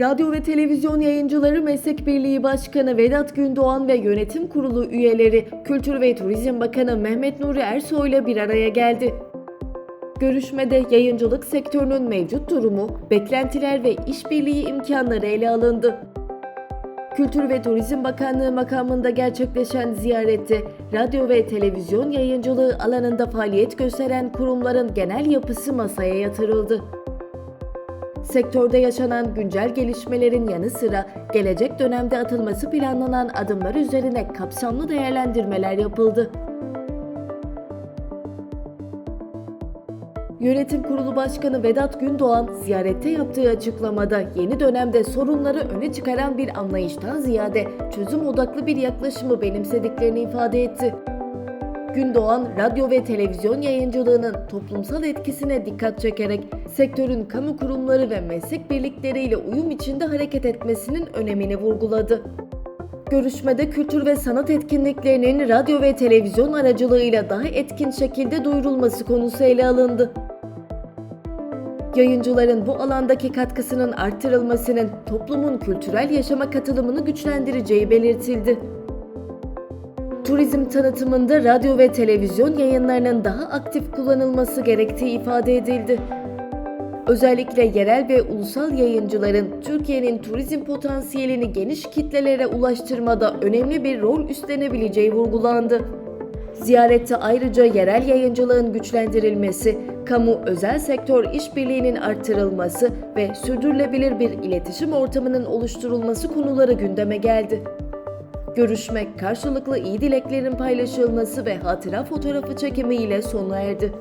Radyo ve Televizyon Yayıncıları Meslek Birliği Başkanı Vedat Gündoğan ve Yönetim Kurulu üyeleri Kültür ve Turizm Bakanı Mehmet Nuri Ersoy'la bir araya geldi. Görüşmede yayıncılık sektörünün mevcut durumu, beklentiler ve işbirliği imkanları ele alındı. Kültür ve Turizm Bakanlığı makamında gerçekleşen ziyarette radyo ve televizyon yayıncılığı alanında faaliyet gösteren kurumların genel yapısı masaya yatırıldı. Sektörde yaşanan güncel gelişmelerin yanı sıra gelecek dönemde atılması planlanan adımlar üzerine kapsamlı değerlendirmeler yapıldı. Yönetim Kurulu Başkanı Vedat Gündoğan ziyarette yaptığı açıklamada yeni dönemde sorunları öne çıkaran bir anlayıştan ziyade çözüm odaklı bir yaklaşımı benimsediklerini ifade etti. Gündoğan, radyo ve televizyon yayıncılığının toplumsal etkisine dikkat çekerek sektörün kamu kurumları ve meslek birlikleriyle uyum içinde hareket etmesinin önemini vurguladı. Görüşmede kültür ve sanat etkinliklerinin radyo ve televizyon aracılığıyla daha etkin şekilde duyurulması konusu ele alındı. Yayıncıların bu alandaki katkısının arttırılmasının toplumun kültürel yaşama katılımını güçlendireceği belirtildi. Turizm tanıtımında radyo ve televizyon yayınlarının daha aktif kullanılması gerektiği ifade edildi. Özellikle yerel ve ulusal yayıncıların Türkiye'nin turizm potansiyelini geniş kitlelere ulaştırmada önemli bir rol üstlenebileceği vurgulandı. Ziyarette ayrıca yerel yayıncılığın güçlendirilmesi, kamu özel sektör işbirliğinin artırılması ve sürdürülebilir bir iletişim ortamının oluşturulması konuları gündeme geldi. Görüşme karşılıklı iyi dileklerin paylaşılması ve hatıra fotoğrafı çekimi ile sona erdi.